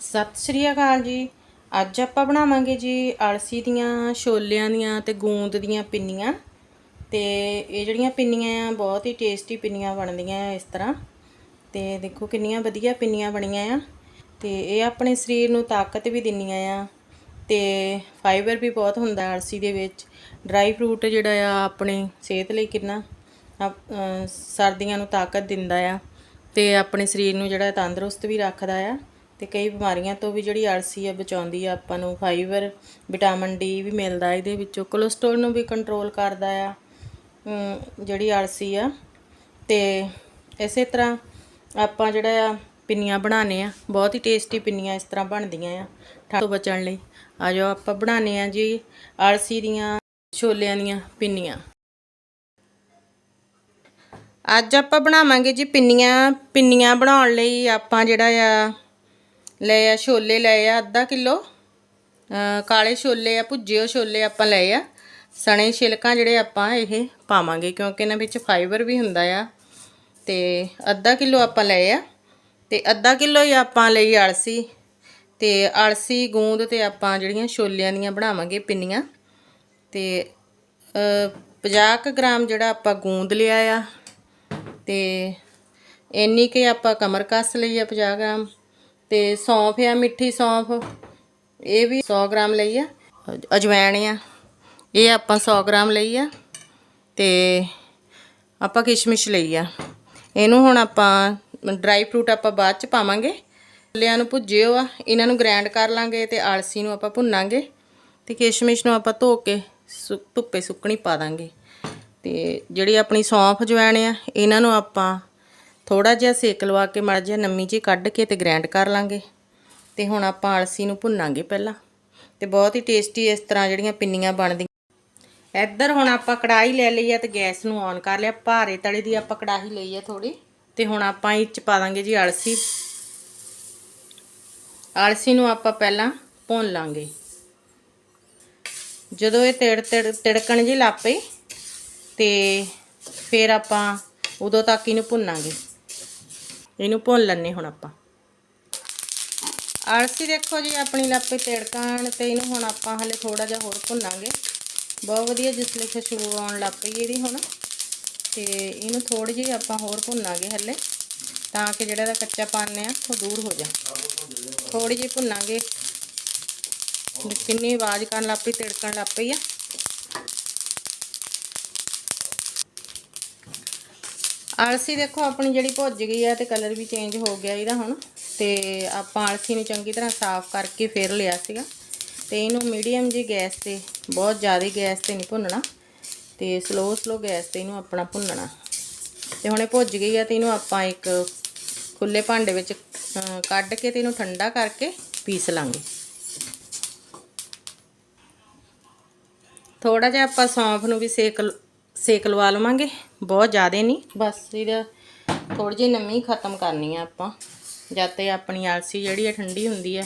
ਸਤਿ ਸ਼੍ਰੀ ਅਕਾਲ ਜੀ। ਅੱਜ ਆਪਾਂ ਬਣਾਵਾਂਗੇ ਜੀ ਅਲਸੀ ਦੀਆਂ, ਛੋਲਿਆਂ ਦੀਆਂ ਤੇ ਗੂੰਦ ਦੀਆਂ ਪਿੰਨੀਆਂ। ਤੇ ਇਹ ਜਿਹੜੀਆਂ ਪਿੰਨੀਆਂ ਆ, ਬਹੁਤ ਹੀ ਟੇਸਟੀ ਪਿੰਨੀਆਂ ਬਣਦੀਆਂ ਆ ਇਸ ਤਰ੍ਹਾਂ। ਤੇ ਦੇਖੋ ਕਿੰਨੀਆਂ ਵਧੀਆ ਪਿੰਨੀਆਂ ਬਣੀਆਂ ਆ। ਤੇ ਇਹ ਆਪਣੇ ਸਰੀਰ ਨੂੰ ਤਾਕਤ ਵੀ ਦਿੰਦੀਆਂ ਆ। ਤੇ ਫਾਈਬਰ ਵੀ ਬਹੁਤ ਹੁੰਦਾ ਅਲਸੀ ਦੇ ਵਿੱਚ। ਡਰਾਈ ਫਰੂਟ ਜਿਹੜਾ ਆ, ਆਪਣੀ ਸਿਹਤ ਲਈ ਕਿੰਨਾ ਸਰਦੀਆਂ ਨੂੰ ਤਾਕਤ ਦਿੰਦਾ ਆ। ਤੇ ਆਪਣੇ ਸਰੀਰ ਨੂੰ ਜਿਹੜਾ ਤੰਦਰੁਸਤ ਵੀ ਰੱਖਦਾ ਆ। ਤੇ ਕਈ ਬਿਮਾਰੀਆਂ ਤੋਂ ਵੀ ਜਿਹੜੀ ਅਲਸੀ ਆ ਬਚਾਉਂਦੀ ਆ ਆਪਾਂ ਨੂੰ ਫਾਈਬਰ ਵਿਟਾਮਿਨ ਡੀ ਵੀ ਮਿਲਦਾ ਇਹਦੇ ਵਿੱਚੋਂ ਕੋਲੇਸਟ੍ਰੋਲ ਨੂੰ ਵੀ ਕੰਟਰੋਲ ਕਰਦਾ ਆ ਜਿਹੜੀ ਅਲਸੀ ਆ। ਤੇ ਇਸੇ ਤਰ੍ਹਾਂ ਆਪਾਂ ਜਿਹੜਾ ਆ ਪਿੰਨੀਆਂ ਬਣਾਉਂਦੇ ਆ, ਬਹੁਤ ਹੀ ਟੇਸਟੀ ਪਿੰਨੀਆਂ ਇਸ ਤਰ੍ਹਾਂ ਬਣਦੀਆਂ ਆ, ਠੰਡ ਤੋਂ ਬਚਣ ਲਈ। ਆ ਜਾਓ, ਆਪਾਂ ਬਣਾਉਂਦੇ ਆ ਜੀ ਅਲਸੀ ਦੀਆਂ ਛੋਲਿਆਂ ਦੀਆਂ ਪਿੰਨੀਆਂ। ਅੱਜ ਆਪਾਂ ਬਣਾਵਾਂਗੇ ਜੀ ਪਿੰਨੀਆਂ ਪਿੰਨੀਆਂ ਬਣਾਉਣ ਲਈ ਆਪਾਂ ਜਿਹੜਾ ਆ ਲਏ ਆ, ਛੋਲੇ ਲਏ ਆ, ਅੱਧਾ ਕਿਲੋ। ਕਾਲੇ ਛੋਲੇ ਆ, ਭੁੱਜੇ ਹੋਏ ਛੋਲੇ ਆਪਾਂ ਲਏ ਆ। ਸਣੇ ਛਿਲਕਾਂ ਜਿਹੜੇ ਆਪਾਂ ਇਹ ਪਾਵਾਂਗੇ, ਕਿਉਂਕਿ ਇਹਨਾਂ ਵਿੱਚ ਫਾਈਬਰ ਵੀ ਹੁੰਦਾ ਆ। ਤੇ ਅੱਧਾ ਕਿਲੋ ਆਪਾਂ ਲਏ ਆ। ਤੇ ਅੱਧਾ ਕਿਲੋ ਹੀ ਆਪਾਂ ਲਈ ਅਲਸੀ ਤੇ ਅਲਸੀ ਗੂੰਦ ਤੇ ਆਪਾਂ ਜਿਹੜੀਆਂ ਛੋਲਿਆਂ ਦੀਆਂ ਬਣਾਵਾਂਗੇ ਪਿੰਨੀਆਂ। ਤੇ 50 ਕੁ ਗ੍ਰਾਮ ਜਿਹੜਾ ਆਪਾਂ ਗੂੰਦ ਲਿਆ ਆ। ਤੇ ਇੰਨੀ ਕਿ ਆਪਾਂ ਕਮਰ ਕੱਸ ਲਈ ਆ 50 ਗ੍ਰਾਮ। ਤੇ ਸੌਂਫ ਆ, ਮਿੱਠੀ ਸੌਂਫ। ਇਹ ਵੀ 100 ਗ੍ਰਾਮ ਲਈ ਆ। ਅਜਵਾਇਣ ਆ। ਇਹ ਆਪਾਂ 100 ਗ੍ਰਾਮ ਲਈ ਆ। ਤੇ ਆਪਾਂ ਕਿਸ਼ਮਿਸ਼ ਲਈ ਆ। ਇਹਨੂੰ ਹੁਣ ਆਪਾਂ ਡਰਾਈ ਫਰੂਟ ਆਪਾਂ ਬਾਅਦ ਚ ਪਾਵਾਂਗੇ। ਲਿਆਂ ਨੂੰ ਭੁੱਜਿਓ ਆ। ਇਹਨਾਂ ਨੂੰ ਗ੍ਰਾਈਂਡ ਕਰ ਲਾਂਗੇ ਤੇ ਆਲਸੀ ਨੂੰ ਆਪਾਂ ਭੁੰਨਾਂਗੇ। ਤੇ ਕਿਸ਼ਮਿਸ਼ ਨੂੰ ਆਪਾਂ ਧੋ ਕੇ ਸੁ- ਧੁੱਪੇ ਸੁੱਕਣੀ ਪਾ ਦਾਂਗੇ। ਤੇ ਜਿਹੜੀ ਆਪਣੀ ਸੌਂਫ ਜਵੈਣ ਆ, ਇਹਨਾਂ ਨੂੰ ਆਪਾਂ ਥੋੜਾ ਜਿਹਾ ਸੇਕ ਲਵਾ ਕੇ ਮਾੜਾ ਜਿਹਾ ਨਮੀ ਜੀ ਕੱਢ ਕੇ ਤੇ ਗ੍ਰਾਈਂਡ ਕਰ ਲਾਂਗੇ। ਤੇ ਹੁਣ ਆਪਾਂ ਅਲਸੀ ਨੂੰ ਭੁੰਨਾਂਗੇ ਪਹਿਲਾਂ। ਤੇ ਬਹੁਤ ਹੀ ਟੇਸਟੀ ਇਸ ਤਰ੍ਹਾਂ ਜਿਹੜੀਆਂ ਪਿੰਨੀਆਂ ਬਣਦੀਆਂ। ਇੱਧਰ ਹੁਣ ਆਪਾਂ ਕੜਾਈ ਲੈ ਲਈ ਆ ਤੇ ਗੈਸ ਨੂੰ ਔਨ ਕਰ ਲਿਆ। ਭਾਰੇ ਤਲੇ ਦੀ ਆਪਾਂ ਕੜਾਹੀ ਲਈ ਆ ਥੋੜੀ ਤੇ ਹੁਣ ਆਪਾਂ ਇਹ ਚ ਪਾ ਦਾਂਗੇ ਜੀ ਅਲਸੀ ਆਲਸੀ ਨੂੰ ਆਪਾਂ ਪਹਿਲਾਂ ਭੁੰਨ ਲਾਂਗੇ। ਜਦੋਂ ਇਹ ਤਿੜ ਤਿੜ ਤਿੜਕਣ ਜੀ ਲੱਪੇ ਤੇ ਫਿਰ ਆਪਾਂ ਉਦੋਂ ਤੱਕ ਇਹਨੂੰ ਭੁੰਨਾਂਗੇ। ਇਹਨੂੰ ਭੁੰਨ ਲੈਣੇ ਹੁਣ ਆਪਾਂ। ਆਲਸੀ ਦੇਖੋ ਜੀ, ਆਪਣੀ ਲੱਪੇ ਤਿੜਕਣ ਤੇ ਇਹਨੂੰ ਹੁਣ ਆਪਾਂ ਹਲੇ ਥੋੜਾ ਜਿਹਾ ਹੋਰ ਭੁੰਨਾਂਗੇ। ਬਹੁਤ ਵਧੀਆ ਜਿਸ ਜਿਸਲੇ ਖੁਸ਼ਬੂ ਆਉਣ ਲੱਗ ਪਈ ਇਹਦੀ ਹੁਣ। ਤੇ ਇਹਨੂੰ ਥੋੜੀ ਜਿਹੀ ਆਪਾਂ ਹੋਰ ਭੁੰਨਾਂਗੇ ਹਲੇ, ਤਾਂ ਕਿ ਜਿਹੜਾ ਦਾ ਕੱਚਾ ਪਾਣ ਆ, ਉਹ ਦੂਰ ਹੋ ਜਾ ਥੋੜੀ ਜਿਹੀ ਭੁੰਨਾਂਗੇ। ਕਿੰਨੀ ਆਵਾਜ਼ ਕਰਨ ਲੱਗ ਪਈ, ਤਿੜਕਣ ਲੱਗ ਪਈ ਆ। ਅਲਸੀ ਦੇਖੋ, ਆਪਣੀ ਜਿਹੜੀ ਭੁੱਜ ਗਈ ਆ ਤੇ ਕਲਰ ਵੀ ਚੇਂਜ ਹੋ ਗਿਆ ਇਹਦਾ ਹੁਣ। ਤੇ ਆਪਾਂ ਅਲਸੀ ਨੂੰ ਚੰਗੀ ਤਰ੍ਹਾਂ ਸਾਫ਼ ਕਰਕੇ ਫਿਰ ਲਿਆ ਸੀਗਾ। ਤੇ ਇਹਨੂੰ ਮੀਡੀਅਮ ਜੀ ਗੈਸ ਤੇ, ਬਹੁਤ ਜ਼ਿਆਦਾ ਗੈਸ ਤੇ ਨਹੀਂ ਭੁੰਨਣਾ। ਤੇ ਸਲੋ ਸਲੋ ਗੈਸ ਤੇ ਇਹਨੂੰ ਆਪਣਾ ਭੁੰਨਣਾ। ਤੇ ਹੁਣ ਇਹ ਭੁੱਜ ਗਈ ਆ ਤੇ ਇਹਨੂੰ ਆਪਾਂ ਇੱਕ ਖੁੱਲੇ ਭਾਂਡੇ ਵਿੱਚ ਕੱਢ ਕੇ ਤੇ ਇਹਨੂੰ ਠੰਡਾ ਕਰਕੇ ਪੀਸ ਲਾਂਗੇ। ਥੋੜਾ ਜਿਹਾ ਆਪਾਂ ਸੌਂਫ ਨੂੰ ਵੀ ਸੇਕ ਲ- ਸੇਕ ਲਵਾ ਲਵਾਂਗੇ। ਬਹੁਤ ਜ਼ਿਆਦਾ ਨਹੀਂ। ਬਸ ਇਹਦਾ ਥੋੜੀ ਜਿਹੀ ਨਮੀ ਖਤਮ ਕਰਨੀ ਆ ਆਪਾਂ। ਜਦ ਤੇ ਆਪਣੀ ਆਲਸੀ ਜਿਹੜੀ ਆ ਠੰਡੀ ਹੁੰਦੀ ਹੈ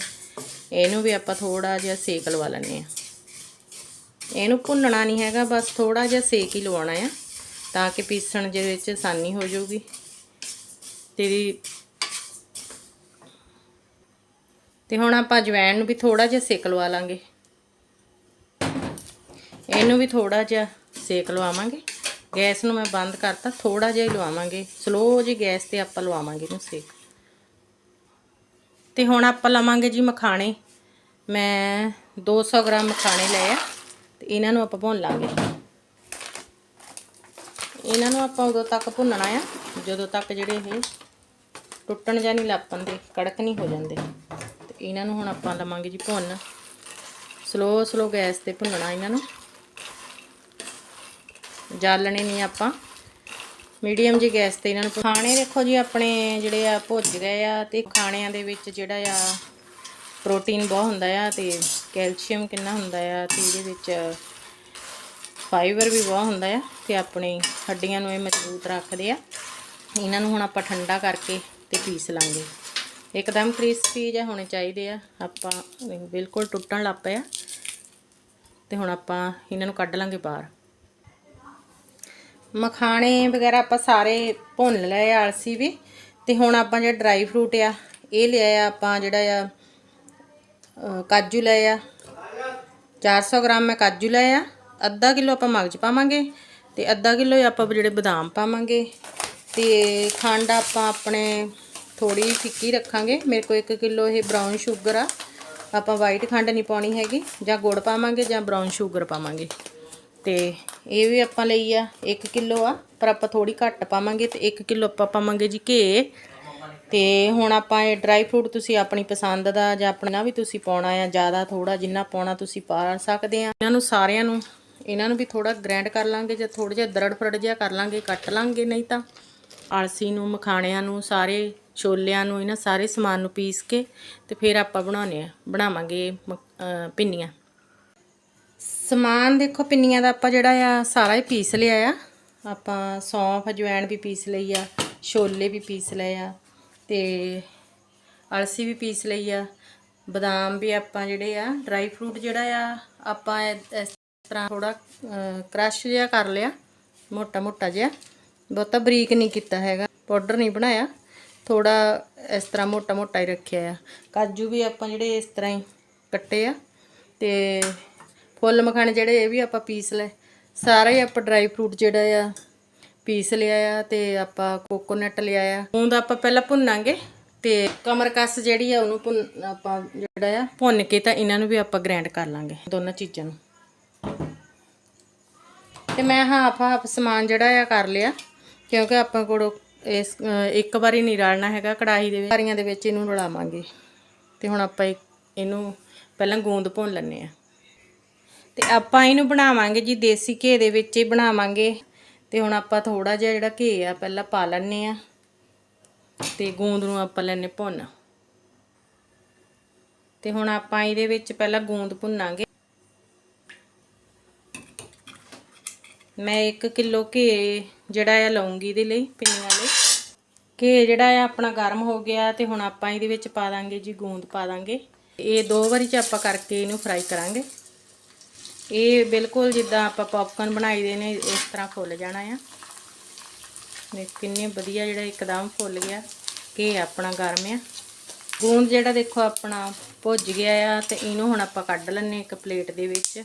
ਇਹਨੂੰ ਵੀ ਆਪਾਂ ਥੋੜਾ ਜਿਹਾ ਸੇਕ ਲਵਾ ਲੈਣੇ ਆ। ਇਹਨੂੰ ਭੁੰਨਣਾ ਨਹੀਂ ਹੈਗਾ, ਬਸ ਥੋੜਾ ਜਿਹਾ ਸੇਕ ਹੀ ਲਵਾਉਣਾ ਆ, ਤਾਂ ਕਿ ਪੀਸਣ ਦੇ ਵਿੱਚ ਆਸਾਨੀ ਹੋ ਜਾਊਗੀ। ਤੇਰੀ ਤੇ ਹੁਣ ਆਪਾਂ ਜਵੈਣ ਨੂੰ ਵੀ ਥੋੜਾ ਜਿਹਾ ਸੇਕ ਲਵਾ ਲਾਂਗੇ। ਇਹਨੂੰ ਵੀ ਥੋੜਾ ਜਿਹਾ ਸੇਕ ਲਵਾਵਾਂਗੇ। ਗੈਸ ਨੂੰ ਮੈਂ ਬੰਦ ਕਰਤਾ ਥੋੜਾ ਜਿਹਾ ਹੀ ਲਵਾਵਾਂਗੇ। ਸਲੋ ਜੀ ਗੈਸ ਤੇ ਆਪਾਂ ਲਵਾਵਾਂਗੇ ਇਹਨੂੰ ਸੇਕ। ਤੇ ਹੁਣ ਆਪਾਂ ਲਵਾਂਗੇ ਜੀ ਮਖਾਣੇ। ਮੈਂ 200 ਗ੍ਰਾਮ ਮਖਾਣੇ ਲਏ ਆ, ਤੇ ਇਹਨਾਂ ਨੂੰ ਆਪਾਂ ਭੁੰਨ ਲਾਂਗੇ। ਇਹਨਾਂ ਨੂੰ ਆਪਾਂ ਉਦੋਂ ਤੱਕ ਭੁੰਨਣਾ ਆ, ਜਦੋਂ ਤੱਕ ਜਿਹੜੇ ਇਹ ਟੁੱਟਣ ਜਾਂ ਨਹੀਂ ਲੱਪਣ ਦੇ, ਕੜਕ ਨਹੀਂ ਹੋ ਜਾਂਦੇ। ਤੇ ਇਹਨਾਂ ਨੂੰ ਹੁਣ ਆਪਾਂ ਲਵਾਂਗੇ ਜੀ ਭੁੰਨ। ਸਲੋ ਸਲੋ ਗੈਸ ਤੇ ਭੁੰਨਣਾ ਇਹਨਾਂ ਨੂੰ। ਜਾਲਣੇ ਨਹੀਂ ਆਪਾਂ। ਮੀਡੀਅਮ ਜੀ ਗੈਸ ਤੇ ਇਹਨਾਂ ਨੂੰ ਖਾਣੇ ਦੇਖੋ ਜੀ, ਆਪਣੇ ਜਿਹੜੇ ਆ ਭੁੱਜ ਗਏ ਆ ਤੇ ਖਾਣਿਆਂ ਦੇ ਵਿੱਚ ਜਿਹੜਾ ਆ ਪ੍ਰੋਟੀਨ ਬਹੁਤ ਹੁੰਦਾ ਆ ਤੇ ਕੈਲਸ਼ੀਅਮ ਕਿੰਨਾ ਹੁੰਦਾ ਆ ਤੇ ਇਹਦੇ ਵਿੱਚ ਫਾਈਬਰ ਵੀ ਬਹੁਤ ਹੁੰਦਾ ਆ ਤੇ ਆਪਣੀ ਹੱਡੀਆਂ ਨੂੰ ਇਹ ਮਜ਼ਬੂਤ ਰੱਖਦੇ ਆ। ਇਹਨਾਂ ਨੂੰ ਹੁਣ ਆਪਾਂ ਠੰਡਾ ਕਰਕੇ ਤੇ ਪੀਸ ਲਾਂਗੇ। ਇੱਕਦਮ ਕ੍ਰਿਸਪੀ ਜਿਹਾ ਹੋਣੇ ਚਾਹੀਦੇ ਆ। ਆਪਾਂ ਬਿਲਕੁਲ ਟੁੱਟਣ ਲੱਗ ਪਏ ਆ। ਤੇ ਹੁਣ ਆਪਾਂ ਇਹਨਾਂ ਨੂੰ ਕੱਢ ਲਾਂਗੇ ਬਾਹਰ। ਮਖਾਣੇ ਵਗੈਰਾ ਆਪਾਂ ਸਾਰੇ ਭੁੰਨ ਲਏ ਆਲਸੀ ਵੀ। ਤੇ ਹੁਣ ਆਪਾਂ ਜਿਹੜਾ ਡਰਾਈ ਫਰੂਟ ਆ, ਇਹ ਲਿਆ ਆ ਆਪਾਂ ਜਿਹੜਾ ਆ ਕਾਜੂ ਲਏ ਆ। 400 ਗ੍ਰਾਮ ਮੈਂ ਕਾਜੂ ਲਏ ਆ। ਅੱਧਾ ਕਿਲੋ ਆਪਾਂ ਮਗਜ ਪਾਵਾਂਗੇ ਤੇ ਅੱਧਾ ਕਿਲੋ ਆਪਾਂ ਜਿਹੜੇ ਬਦਾਮ ਪਾਵਾਂਗੇ। ਤੇ ਖੰਡ ਆਪਾਂ ਆਪਣੇ ਥੋੜੀ ਫਿੱਕੀ ਰੱਖਾਂਗੇ। ਮੇਰੇ ਕੋਲ 1 ਕਿਲੋ ਇਹ ਬਰਾਊਨ ਸ਼ੂਗਰ ਆ। ਆਪਾਂ ਵਾਈਟ ਖੰਡ ਨਹੀਂ ਪਾਉਣੀ ਹੈਗੀ। ਜਾਂ ਗੁੜ ਪਾਵਾਂਗੇ ਜਾਂ ਬਰਾਊਨ ਸ਼ੂਗਰ ਪਾਵਾਂਗੇ। ਤੇ ਇਹ ਵੀ ਆਪਾਂ ਲਈ ਆ 1 ਕਿਲੋ ਆ, ਪਰ ਆਪਾਂ ਥੋੜੀ ਘੱਟ ਪਾਵਾਂਗੇ ਤੇ 1 ਕਿਲੋ ਆਪਾਂ ਪਾਵਾਂਗੇ ਜੀ ਘੇ। ਤੇ ਹੁਣ ਆਪਾਂ ਇਹ ਡਰਾਈ ਫਰੂਟ ਤੁਸੀਂ ਆਪਣੀ ਪਸੰਦ ਦਾ ਜਾਂ ਆਪਣਾ ਵੀ ਤੁਸੀਂ ਪਾਉਣਾ ਆ, ਜ਼ਿਆਦਾ ਥੋੜਾ ਜਿੰਨਾ ਪਾਉਣਾ ਤੁਸੀਂ ਪਾ ਸਕਦੇ ਆ। ਇਹਨਾਂ ਨੂੰ ਸਾਰਿਆਂ ਨੂੰ, ਇਹਨਾਂ ਨੂੰ ਵੀ ਥੋੜਾ ਗ੍ਰਾਈਂਡ ਕਰ ਲਾਂਗੇ ਜਾਂ ਥੋੜਾ ਜਿਹਾ ਦਰੜ ਫਰੜ ਜਿਹਾ ਕਰ ਲਾਂਗੇ, ਕੱਟ ਲਾਂਗੇ ਨਹੀਂ ਤਾਂ ਅਲਸੀ ਨੂੰ, ਮਖਾਣਿਆਂ ਨੂੰ, ਸਾਰੇ ਛੋਲਿਆਂ ਨੂੰ, ਇਹਨਾਂ ਸਾਰੇ ਸਮਾਨ ਨੂੰ ਪੀਸ ਕੇ ਤੇ ਫਿਰ ਆਪਾਂ ਬਣਾਉਣੇ ਆ, ਬਣਾਵਾਂਗੇ ਮ- ਅਹ ਪਿੰਨੀਆਂ। ਸਮਾਨ ਦੇਖੋ, ਪਿੰਨੀਆਂ ਦਾ ਆਪਾਂ ਜਿਹੜਾ ਆ, ਸਾਰਾ ਹੀ ਪੀਸ ਲਿਆ ਆ। ਆਪਾਂ ਸੌਂਫ ਅਜਵਾਇਣ ਵੀ ਪੀਸ ਲਈ ਆ, ਛੋਲੇ ਵੀ ਪੀਸ ਲਏ ਆ, ਤੇ ਅਲਸੀ ਵੀ ਪੀਸ ਲਈ ਆ, ਬਦਾਮ ਵੀ ਆਪਾਂ ਜਿਹੜੇ ਆ ਡਰਾਈ ਫਰੂਟ ਜਿਹੜਾ ਆ, ਆਪਾਂ ਇਹ- ਇਸ ਤਰ੍ਹਾਂ ਥੋੜਾ ਕ੍ਰਸ਼ ਜਿਹਾ ਕਰ ਲਿਆ ਮੋਟਾ ਮੋਟਾ ਜਿਹਾ। ਬਹੁਤਾ ਬਰੀਕ ਨਹੀਂ ਕੀਤਾ ਹੈਗਾ ਪਾਊਡਰ ਨਹੀਂ ਬਣਾਇਆ ਥੋੜਾ ਇਸ ਤਰ੍ਹਾਂ ਮੋਟਾ ਮੋਟਾ ਹੀ ਰੱਖਿਆ ਆ। ਕਾਜੂ ਵੀ ਆਪਾਂ ਜਿਹੜੇ ਇਸ ਤਰ੍ਹਾਂ ਹੀ ਕੱਟੇ ਆ, ਤੇ ਫੁੱਲ ਮਖਾਣੇ ਜਿਹੜੇ ਇਹ ਵੀ ਆਪਾਂ ਪੀਸ ਲਏ। ਸਾਰੇ ਹੀ ਆਪਾਂ ਡਰਾਈ ਫਰੂਟ ਜਿਹੜਾ ਆ, ਪੀਸ ਲਿਆ ਆ ਤੇ ਆਪਾਂ ਕੋਕੋਨਟ ਲਿਆ ਆ। ਉਹਦਾ ਆਪਾਂ ਪਹਿਲਾਂ ਭੁੰਨਾਂਗੇ ਤੇ ਕਮਰਕਸ ਜਿਹੜੀ ਆ ਉਹਨੂੰ ਭੁੰਨ, ਆਪਾਂ ਜਿਹੜਾ ਆ, ਭੁੰਨ ਕੇ ਤਾਂ ਇਹਨਾਂ ਨੂੰ ਵੀ ਆਪਾਂ ਗ੍ਰਾਈਂਡ ਕਰ ਲਾਂਗੇ, ਦੋਨਾਂ ਚੀਜ਼ਾਂ ਨੂੰ। ਤੇ ਮੈਂ ਹਾਫ ਹਾਫ ਸਮਾਨ ਜਿਹੜਾ ਆ ਕਰ ਲਿਆ, ਕਿਉਂਕਿ ਆਪਾਂ ਕੋਲ ਇਸ, ਇੱਕ ਵਾਰੀ ਨਹੀਂ ਰਲਣਾ ਹੈਗਾ ਕੜਾਹੀ ਦੇ ਵਿੱਚ। ਵਾਰੀਆਂ ਦੇ ਵਿੱਚ ਇਹਨੂੰ ਰਲਾਵਾਂਗੇ। ਤੇ ਹੁਣ ਆਪਾਂ ਇਹ- ਇਹਨੂੰ ਪਹਿਲਾਂ ਗੂੰਦ ਭੁੰਨ ਲੈਣੇ ਆ। ਤੇ ਆਪਾਂ ਇਹਨੂੰ ਬਣਾਵਾਂਗੇ ਜੀ ਦੇਸੀ ਘੇ ਦੇ ਵਿੱਚ ਹੀ ਬਣਾਵਾਂਗੇ। ਤੇ ਹੁਣ ਆਪਾਂ ਥੋੜਾ ਜਿਹਾ ਜਿਹੜਾ ਘੇ ਆ, ਪਹਿਲਾਂ ਪਾ ਲੈਣੇ ਆ ਤੇ ਗੂੰਦ ਨੂੰ ਆਪਾਂ ਲੈਣੇ ਭੁੰਨ। ਤੇ ਹੁਣ ਆਪਾਂ ਇਹਦੇ ਵਿੱਚ ਪਹਿਲਾਂ ਗੂੰਦ ਭੁੰਨਾਂਗੇ। ਮੈਂ 1 ਕਿਲੋ ਘੇ ਜਿਹੜਾ ਆ ਲਊਂਗੀ ਇਹਦੇ ਲਈ, ਪਿੰਨੀਆਂ ਲਈ। ਘੀ ਜਿਹੜਾ ਆ ਆਪਣਾ ਗਰਮ ਹੋ ਗਿਆ ਤੇ ਹੁਣ ਆਪਾਂ ਇਹਦੇ ਵਿੱਚ ਪਾ ਦਾਂਗੇ ਜੀ, ਗੂੰਦ ਪਾ ਦਾਂਗੇ। ਇਹ ਦੋ ਵਾਰੀ ਚ ਆਪਾਂ ਕਰਕੇ ਇਹਨੂੰ ਫਰਾਈ ਕਰਾਂਗੇ। ਇਹ ਬਿਲਕੁਲ ਜਿੱਦਾਂ ਆਪਾਂ ਪੋਪਕੋਰਨ ਬਣਾਈ ਦੇ ਨੇ, ਇਸ ਤਰ੍ਹਾਂ ਫੁੱਲ ਜਾਣਾ ਆ। ਦੇਖ, ਕਿੰਨੇ ਵਧੀਆ ਜਿਹੜਾ ਇੱਕਦਮ ਫੁੱਲ ਗਿਆ ਘੀ ਆਪਣਾ ਗਰਮ ਆ। ਗੂੰਦ ਜਿਹੜਾ ਦੇਖੋ ਆਪਣਾ ਭੁੱਜ ਗਿਆ ਆ, ਤੇ ਇਹਨੂੰ ਹੁਣ ਆਪਾਂ ਕੱਢ ਲੈਣੇ ਇੱਕ ਪਲੇਟ ਦੇ ਵਿੱਚ।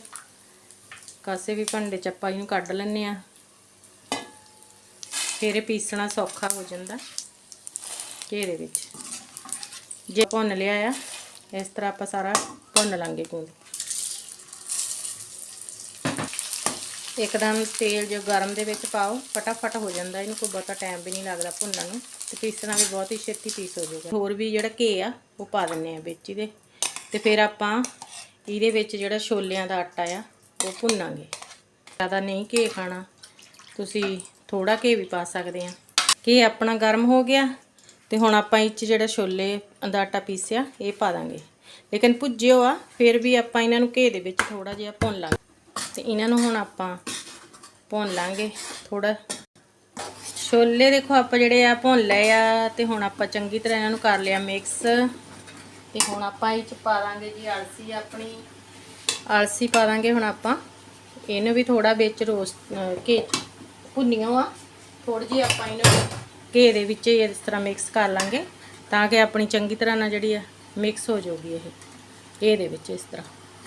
ਕਾਸੇ ਵੀ ਭਾਂਡੇ ਚ ਆਪਾਂ ਇਹਨੂੰ ਕੱਢ ਲੈਣੇ ਆ ਫਿਰ ਇਹ ਪੀਸਣਾ ਸੌਖਾ ਹੋ ਜਾਂਦਾ ਘੇ ਦੇ ਵਿੱਚ। ਜੇ ਭੁੰਨ ਲਿਆ ਆ, ਇਸ ਤਰ੍ਹਾਂ ਆਪਾਂ ਸਾਰਾ ਭੁੰਨ ਲਾਂਗੇ ਗੂੰਦ। ਇੱਕਦਮ ਤੇਲ ਜੋ ਗਰਮ ਦੇ ਵਿੱਚ ਪਾਓ, ਫਟਾਫਟ ਹੋ ਜਾਂਦਾ, ਇਹਨੂੰ ਕੋਈ ਬਹੁਤਾ ਟਾਈਮ ਵੀ ਨਹੀਂ ਲੱਗਦਾ ਭੁੰਨਣ ਨੂੰ, ਤੇ ਪੀਸਣਾ ਵੀ ਬਹੁਤ ਹੀ ਛੇਤੀ ਪੀਸ ਹੋ ਜਾਊਗਾ। ਹੋਰ ਵੀ ਜਿਹੜਾ ਘੇ ਆ, ਉਹ ਪਾ ਦਿੰਨੇ ਆ ਵਿੱਚ ਇਹਦੇ, ਤੇ ਫਿਰ ਆਪਾਂ ਇਹਦੇ ਵਿੱਚ ਜਿਹੜਾ ਛੋਲਿਆਂ ਦਾ ਆਟਾ ਆ, ਉਹ ਭੁੰਨਾਂਗੇ। ਜ਼ਿਆਦਾ ਨਹੀਂ ਘੇ ਖਾਣਾ, ਤੁਸੀਂ ਥੋੜਾ ਘੇ ਵੀ ਪਾ ਸਕਦੇ ਆ ਘੇ ਆਪਣਾ ਗਰਮ ਹੋ ਗਿਆ, ਤੇ ਹੁਣ ਆਪਾਂ ਇਹ 'ਚ ਜਿਹੜਾ ਛੋਲੇ ਦਾ ਆਟਾ ਪੀਸਿਆ, ਇਹ ਪਾ ਦਾਂਗੇ। ਲੇਕਿਨ ਭੁੱਜਿਓ ਆ, ਫਿਰ ਵੀ ਆਪਾਂ ਇਹਨਾਂ ਨੂੰ ਘੇ ਦੇ ਵਿੱਚ ਥੋੜਾ ਜਿਹਾ ਭੁੰਨ ਲਾਂਗੇ। ਤੇ ਇਹਨਾਂ ਨੂੰ ਹੁਣ ਆਪਾਂ ਭੁੰਨ ਲਾਂਗੇ ਥੋੜਾ ਛੋਲੇ ਦੇਖੋ ਆਪਾਂ ਜਿਹੜੇ ਆ ਭੁੰਨ ਲਏ ਆ ਤੇ ਹੁਣ ਆਪਾਂ ਚੰਗੀ ਤਰ੍ਹਾਂ ਇਹਨਾਂ ਨੂੰ ਕਰ ਲਿਆ ਮਿਕਸ ਤੇ ਹੁਣ ਆਪਾਂ ਇਹ ਚ ਪਾ ਦਾਂਗੇ ਜੀ ਅਲਸੀ ਆਪਣੀ। ਅਲਸੀ ਪਾ ਦਾਂਗੇ ਹੁਣ ਆਪਾਂ। ਇਹਨੂੰ ਵੀ ਥੋੜਾ ਵਿੱਚ ਰੋਸਟ ਕੇ ਭੁੰਨੀਆਂ ਆ ਥੋੜੀ ਜਿਹੀ ਆਪਾਂ ਇਹਨੂੰ ਘੇ ਦੇ ਵਿੱਚ ਇਸ ਤਰ੍ਹਾਂ ਮਿਕਸ ਕਰ ਲਾਂਗੇ ਤਾਂ ਕਿ ਆਪਣੀ ਚੰਗੀ ਤਰ੍ਹਾਂ ਨਾਲ ਜਿਹੜੀ ਆ ਮਿਕਸ ਹੋ ਜਾਊਗੀ ਇਹ। ਘੇ ਦੇ ਵਿੱਚ ਇਸ ਤਰ੍ਹਾਂ।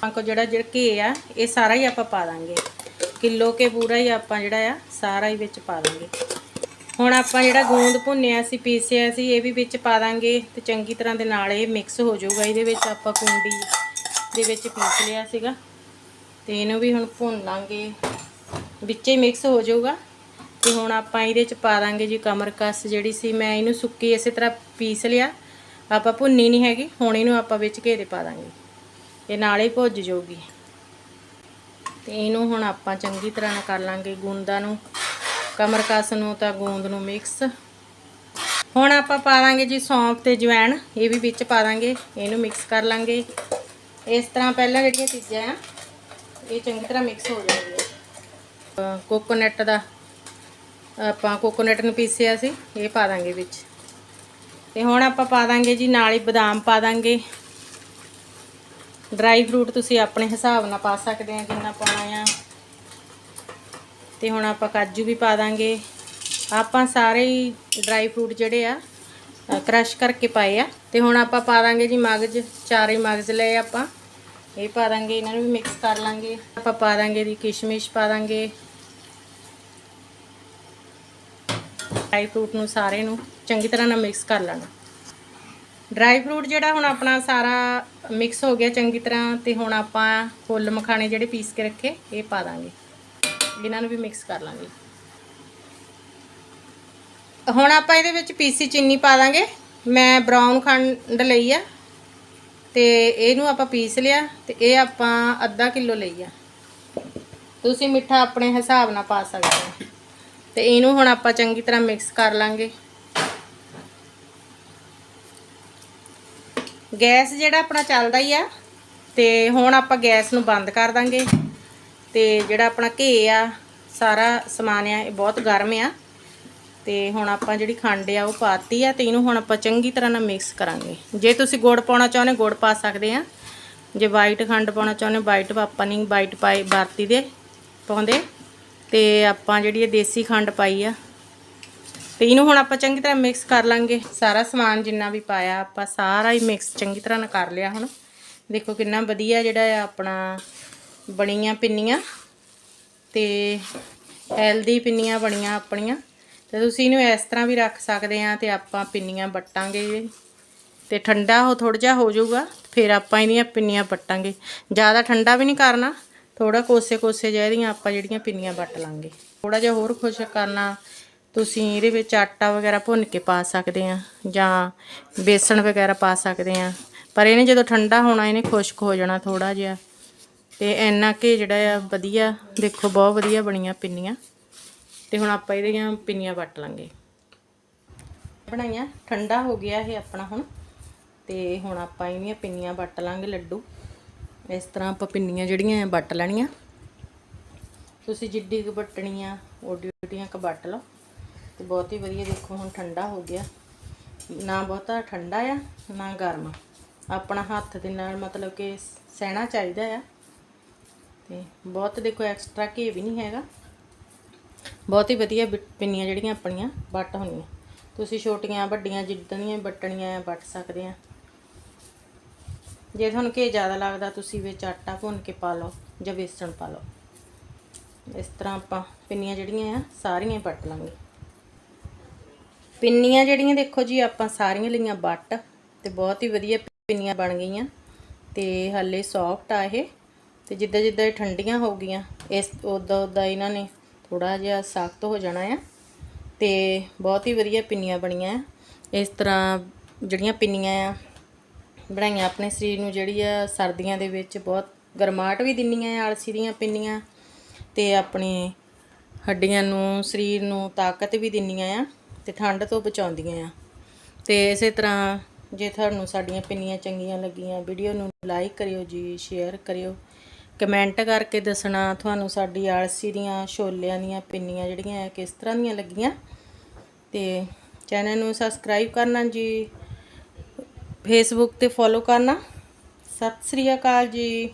ਕੋ ਜਿਹੜਾ ਜਿਹੜਾ ਘੇ ਆ, ਇਹ ਸਾਰਾ ਹੀ ਆਪਾਂ ਪਾ ਦਾਂਗੇ। ਕਿਲੋ ਕੇ ਪੂਰਾ ਹੀ ਆਪਾਂ ਜਿਹੜਾ ਆ, ਸਾਰਾ ਹੀ ਵਿੱਚ ਪਾ ਦਾਂਗੇ। ਹੁਣ ਆਪਾਂ ਜਿਹੜਾ ਗੂੰਦ ਭੁੰਨਿਆ ਸੀ, ਪੀਸਿਆ ਸੀ, ਇਹ ਵੀ ਵਿੱਚ ਪਾ ਦਾਂਗੇ ਤੇ ਚੰਗੀ ਤਰ੍ਹਾਂ ਦੇ ਨਾਲ ਇਹ ਮਿਕਸ ਹੋ ਜਾਊਗਾ। ਇਹਦੇ ਵਿੱਚ ਆਪਾਂ ਕੁੰਡੀ ਦੇ ਵਿੱਚ ਪੀਸ ਲਿਆ ਸੀਗਾ ਤੇ ਇਹਨੂੰ ਵੀ ਹੁਣ ਭੁੰਨ ਲਾਂਗੇ। ਵਿੱਚੇ ਮਿਕਸ ਹੋ ਜਾਊਗਾ ਤੇ ਹੁਣ ਆਪਾਂ ਇਹਦੇ ਚ ਪਾ ਦਾਂਗੇ ਜੀ ਕਮਰਕਸ ਜਿਹੜੀ ਸੀ, ਮੈਂ ਇਹਨੂੰ ਸੁੱਕੀ ਇਸੇ ਤਰ੍ਹਾਂ ਪੀਸ ਲਿਆ। ਆਪਾਂ ਭੁੰਨੀ ਨਹੀਂ ਹੈਗੀ, ਹੁਣ ਇਹਨੂੰ ਆਪਾਂ ਵਿੱਚ ਘੇਰੇ ਪਾ ਦਾਂਗੇ। ਇਹ ਨਾਲੇ ਭੁੱਜ ਜਾਊਗੀ ਤੇ ਇਹਨੂੰ ਹੁਣ ਆਪਾਂ ਚੰਗੀ ਤਰ੍ਹਾਂ ਨਾਲ ਕਰ ਲਾਂਗੇ ਗੂੰਦਾਂ ਨੂੰ। ਕਮਰਕਸ ਨੂੰ ਤਾਂ ਗੂੰਦ ਨੂੰ ਮਿਕਸ ਹੁਣ ਆਪਾਂ ਪਾ ਦਾਂਗੇ ਜੀ ਸੌਂਫ ਤੇ ਜਵੈਣ, ਇਹ ਵੀ ਵਿੱਚ ਪਾ ਦਾਂਗੇ, ਇਹਨੂੰ ਮਿਕਸ ਕਰ ਲਾਂਗੇ। ਇਸ ਤਰ੍ਹਾਂ ਪਹਿਲਾਂ ਜਿਹੜੀਆਂ ਚੀਜ਼ਾਂ ਆ, ਇਹ ਚੰਗੀ ਤਰ੍ਹਾਂ ਮਿਕਸ ਹੋ ਜਾਣਗੀਆਂ। ਕੋਕੋਨਟ ਦਾ, ਆਪਾਂ ਕੋਕੋਨਟ ਨੂੰ ਪੀਸਿਆ ਸੀ, ਇਹ ਪਾ ਦਾਂਗੇ ਵਿੱਚ। ਤੇ ਹੁਣ ਆਪਾਂ ਪਾ ਦਾਂਗੇ ਜੀ ਨਾਲ ਹੀ ਬਦਾਮ ਪਾ ਦਾਂਗੇ। ਡਰਾਈ ਫਰੂਟ ਤੁਸੀਂ ਆਪਣੇ ਹਿਸਾਬ ਨਾਲ ਪਾ ਸਕਦੇ ਆ ਜਿੰਨਾ ਪਾਉਣਾ ਆ। ਤੇ ਹੁਣ ਆਪਾਂ ਕਾਜੂ ਵੀ ਪਾ ਦਾਂਗੇ। ਆਪਾਂ ਸਾਰੇ ਹੀ ਡਰਾਈ ਫਰੂਟ ਜਿਹੜੇ ਆ ਕ੍ਰਸ਼ ਕਰਕੇ ਪਾਏ ਆ। ਤੇ ਹੁਣ ਆਪਾਂ ਪਾ ਦਾਂਗੇ ਜੀ ਮਗਜ਼, ਚਾਰੇ ਮਗਜ਼ ਲਏ ਆਪਾਂ। ਇਹ ਪਾ ਦਾਂਗੇ, ਇਹਨਾਂ ਨੂੰ ਵੀ ਮਿਕਸ ਕਰ ਲਾਂਗੇ। ਆਪਾਂ ਪਾ ਦਾਂਗੇ ਦੀ ਕਿਸ਼ਮਿਸ਼ ਪਾ ਦਾਂਗੇ। ਡਰਾਈ ਫਰੂਟ ਨੂੰ ਸਾਰੇ ਨੂੰ ਚੰਗੀ ਤਰ੍ਹਾਂ ਨਾਲ ਮਿਕਸ ਕਰ ਲੈਣਾ। ਡਰਾਈ ਫਰੂਟ ਜਿਹੜਾ ਹੁਣ ਆਪਣਾ ਸਾਰਾ ਮਿਕਸ ਹੋ ਗਿਆ ਚੰਗੀ ਤਰ੍ਹਾਂ ਤੇ ਹੁਣ ਆਪਾਂ ਫੁੱਲ ਮਖਾਣੇ ਜਿਹੜੇ ਪੀਸ ਕੇ ਰੱਖੇ, ਇਹ ਪਾ ਦਾਂਗੇ। ਇਹਨਾਂ ਨੂੰ ਵੀ ਮਿਕਸ ਕਰ ਲਾਂਗੇ। ਹੁਣ ਆਪਾਂ ਇਹਦੇ ਵਿੱਚ ਪੀਸੀ ਚੀਨੀ ਪਾ ਦਾਂਗੇ। ਮੈਂ ਬਰਾਊਨ ਖੰਡ ਲਈ ਆ ਤੇ ਇਹਨੂੰ ਆਪਾਂ ਪੀਸ ਲਿਆ ਤੇ ਇਹ ਆਪਾਂ ਅੱਧਾ ਕਿਲੋ ਲਈ ਆ। ਤੁਸੀਂ ਮਿੱਠਾ ਆਪਣੇ ਹਿਸਾਬ ਨਾਲ ਪਾ ਸਕਦੇ ਹੋ। ਤੇ ਇਹਨੂੰ ਹੁਣ ਆਪਾਂ ਚੰਗੀ ਤਰ੍ਹਾਂ ਮਿਕਸ ਕਰ ਲਾਂਗੇ। ਗੈਸ ਜਿਹੜਾ ਆਪਣਾ ਚੱਲਦਾ ਹੀ ਆ, ਤੇ ਹੁਣ ਆਪਾਂ ਗੈਸ ਨੂੰ ਬੰਦ ਕਰ ਦਾਂਗੇ। ਤੇ ਜਿਹੜਾ ਆਪਣਾ ਘੇ ਆ, ਸਾਰਾ ਸਮਾਨ ਆ, ਇਹ ਬਹੁਤ ਗਰਮ ਆ। ਤੇ ਹੁਣ ਆਪਾਂ ਜਿਹੜੀ ਖੰਡ ਆ, ਉਹ ਪਾਤੀ ਆ, ਤੇ ਇਹਨੂੰ ਹੁਣ ਆਪਾਂ ਚੰਗੀ ਤਰ੍ਹਾਂ ਨਾਲ ਮਿਕਸ ਕਰਾਂਗੇ। ਜੇ ਤੁਸੀਂ ਗੁੜ ਪਾਉਣਾ ਚਾਹੁੰਦੇ ਗੁੜ ਪਾ ਸਕਦੇ ਆ। ਜੇ ਵਾਈਟ ਖੰਡ ਪਾਉਣਾ ਚਾਹੁੰਦੇ ਵਾਈਟ ਆਪਾਂ ਨਹੀਂ ਵਾਈਟ ਪਾਈ ਵਰਤੀ ਦੇ, ਪਾਉਂਦੇ। ਤੇ ਆਪਾਂ ਜਿਹੜੀ ਇਹ ਦੇਸੀ ਖੰਡ ਪਾਈ ਆ ਤੇ ਇਹਨੂੰ ਹੁਣ ਆਪਾਂ ਚੰਗੀ ਤਰ੍ਹਾਂ ਮਿਕਸ ਕਰ ਲਾਂਗੇ। ਸਾਰਾ ਸਮਾਨ ਜਿੰਨਾ ਵੀ ਪਾਇਆ, ਆਪਾਂ ਸਾਰਾ ਹੀ ਮਿਕਸ ਚੰਗੀ ਤਰ੍ਹਾਂ ਨਾਲ ਕਰ ਲਿਆ ਹੁਣ। ਦੇਖੋ ਕਿੰਨਾ ਵਧੀਆ ਜਿਹੜਾ ਆ ਆਪਣਾ ਬਣੀਆਂ ਪਿੰਨੀਆਂ ਤੇ ਹੈਲਦੀ ਪਿੰਨੀਆਂ ਬਣੀਆਂ ਆਪਣੀਆਂ। ਤੇ ਤੁਸੀਂ ਇਹਨੂੰ ਇਸ ਤਰ੍ਹਾਂ ਵੀ ਰੱਖ ਸਕਦੇ ਆ ਤੇ ਆਪਾਂ ਪਿੰਨੀਆਂ ਵੱਟਾਂਗੇ। ਤੇ ਠੰਡਾ ਹੋ ਥੋੜਾ ਜਿਹਾ ਹੋ ਜਾਊਗਾ, ਫਿਰ ਆਪਾਂ ਇਹਦੀਆਂ ਪਿੰਨੀਆਂ ਵੱਟਾਂਗੇ। ਜ਼ਿਆਦਾ ਠੰਡਾ ਵੀ ਨਹੀਂ ਕਰਨਾ ਥੋੜਾ ਕੋਸੇ ਕੋਸੇ ਜਿਹੇ ਦੀਆਂ ਆਪਾਂ ਜਿਹੜੀਆਂ ਪਿੰਨੀਆਂ ਵੱਟ ਲਾਂਗੇ। ਥੋੜਾ ਜਿਹਾ ਹੋਰ ਖੁਸ਼ ਕਰਨਾ ਤੁਸੀਂ ਇਹਦੇ ਵਿੱਚ ਆਟਾ ਵਗੈਰਾ ਭੁੰਨ ਕੇ ਪਾ ਸਕਦੇ ਆ ਜਾਂ ਬੇਸਣ ਵਗੈਰਾ ਪਾ ਸਕਦੇ ਆ। ਪਰ ਇਹਨੇ ਜਦੋਂ ਠੰਡਾ ਹੋਣਾ, ਇਹਨੇ ਖੁਸ਼ਕ ਹੋ ਜਾਣਾ ਥੋੜਾ ਜਿਹਾ। ਤੇ ਇੰਨਾ ਕਿ ਜਿਹੜਾ ਆ ਵਧੀਆ, ਦੇਖੋ ਬਹੁਤ ਵਧੀਆ ਬਣੀਆਂ ਪਿੰਨੀਆਂ। ਤੇ ਹੁਣ ਆਪਾਂ ਇਹਦੀਆਂ ਪਿੰਨੀਆਂ ਵੱਟ ਲਾਂਗੇ। ਬਣਾਈਆਂ, ਠੰਡਾ ਹੋ ਗਿਆ ਇਹ ਆਪਣਾ ਹੁਣ। ਤੇ ਹੁਣ ਆਪਾਂ ਇਹਦੀਆਂ ਪਿੰਨੀਆਂ ਵੱਟ ਲਾਂਗੇ ਲੱਡੂ। ਇਸ ਤਰ੍ਹਾਂ ਆਪਾਂ ਪਿੰਨੀਆਂ ਜਿਹੜੀਆਂ ਆ ਵੱਟ ਲੈਣੀਆਂ। ਤੁਸੀਂ ਜਿੱਡੀ ਕੁ ਵੱਟਣੀ ਆ ਓਡੀ ਓਡੀਆਂ ਕ ਵੱਟ ਲਓ। ਤੇ ਬਹੁਤ ਹੀ ਵਧੀਆ ਦੇਖੋ, ਹੁਣ ਠੰਡਾ ਹੋ ਗਿਆ। ਨਾ ਬਹੁਤਾ ਠੰਡਾ ਆ, ਨਾ ਗਰਮ। ਆਪਣਾ ਹੱਥ ਦੇ ਨਾਲ ਮਤਲਬ ਕਿ ਸਹਿਣਾ ਚਾਹੀਦਾ ਆ। ਤੇ ਬਹੁਤ ਦੇਖੋ ਐਕਸਟਰਾ ਘੇ ਵੀ ਨਹੀਂ ਹੈਗਾ। ਬਹੁਤ ਹੀ ਵਧੀਆ ਬਿ- ਪਿੰਨੀਆਂ ਜਿਹੜੀਆਂ ਆਪਣੀਆਂ ਵੱਟ ਹੋਣੀਆਂ। ਤੁਸੀਂ ਛੋਟੀਆਂ, ਵੱਡੀਆਂ ਜਿੱਦਾਂ ਦੀਆਂ ਵੱਟਣੀਆਂ ਆ, ਵੱਟ ਸਕਦੇ ਆ। ਜੇ ਤੁਹਾਨੂੰ ਘੇ ਜ਼ਿਆਦਾ ਲੱਗਦਾ, ਤੁਸੀਂ ਵਿੱਚ ਆਟਾ ਭੁੰਨ ਕੇ ਪਾ ਲਓ ਜਾਂ ਵੇਸਣ ਪਾ ਲਓ। ਇਸ ਤਰ੍ਹਾਂ ਆਪਾਂ ਪਿੰਨੀਆਂ ਜਿਹੜੀਆਂ ਆ, ਸਾਰੀਆਂ ਹੀ ਵੱਟ ਲਾਂਗੇ। ਪਿੰਨੀਆਂ ਜਿਹੜੀਆਂ ਦੇਖੋ ਜੀ, ਆਪਾਂ ਸਾਰੀਆਂ ਲਈਆਂ ਵੱਟ ਤੇ ਬਹੁਤ ਹੀ ਵਧੀਆ ਪਿੰਨੀਆਂ ਬਣ ਗਈਆਂ ਤੇ ਹਾਲੇ ਸੌਫਟ ਆ ਇਹ ਤੇ ਜਿੱਦਾਂ ਜਿੱਦਾਂ ਇਹ ਠੰਡੀਆਂ ਹੋ ਗਈਆਂ, ਇਸ ਉਦਾਂ ਉਦਾਂ ਇਹਨਾਂ ਨੇ ਥੋੜਾ ਜਿਹਾ ਸਖਤ ਹੋ ਜਾਣਾ ਆ ਤੇ ਬਹੁਤ ਹੀ ਵਧੀਆ ਪਿੰਨੀਆਂ ਬਣੀਆਂ ਆ। ਇਸ ਤਰ੍ਹਾਂ ਜਿਹੜੀਆਂ ਪਿੰਨੀਆਂ ਆ, ਬਣਾਈਆਂ ਆਪਣੇ ਸਰੀਰ ਨੂੰ ਜਿਹੜੀ ਆ ਸਰਦੀਆਂ ਦੇ ਵਿੱਚ ਬਹੁਤ ਗਰਮਾਹਟ ਵੀ ਦਿੰਦੀਆਂ ਆ, ਆਲਸੀ ਦੀਆਂ ਪਿੰਨੀਆਂ ਤੇ ਆਪਣੇ ਹੱਡੀਆਂ ਨੂੰ, ਸਰੀਰ ਨੂੰ ਤਾਕਤ ਵੀ ਦਿੰਦੀਆਂ ਆ। ਤੇ ਠੰਡ ਤੋਂ ਬਚਾਉਂਦੀਆਂ ਆ। ਤੇ ਇਸੇ ਤਰ੍ਹਾਂ ਜੇ ਤੁਹਾਨੂੰ ਸਾਡੀਆਂ ਪਿੰਨੀਆਂ ਚੰਗੀਆਂ ਲੱਗੀਆਂ, ਵੀਡੀਓ ਨੂੰ ਲਾਈਕ ਕਰਿਓ ਜੀ, ਸ਼ੇਅਰ ਕਰਿਓ। ਕਮੈਂਟ ਕਰਕੇ ਦੱਸਣਾ ਤੁਹਾਨੂੰ ਸਾਡੀ ਆਲਸੀ ਦੀਆਂ, ਛੋਲਿਆਂ ਦੀਆਂ ਪਿੰਨੀਆਂ ਜਿਹੜੀਆਂ ਕਿਸ ਤਰ੍ਹਾਂ ਦੀਆਂ ਲੱਗੀਆਂ। ਤੇ ਚੈਨਲ ਨੂੰ ਸਬਸਕ੍ਰਾਈਬ ਕਰਨਾ ਜੀ, ਫੇਸਬੁੱਕ ਤੇ ਫੋਲੋ ਕਰਨਾ। ਸਤਿ ਸ੍ਰੀ ਅਕਾਲ ਜੀ।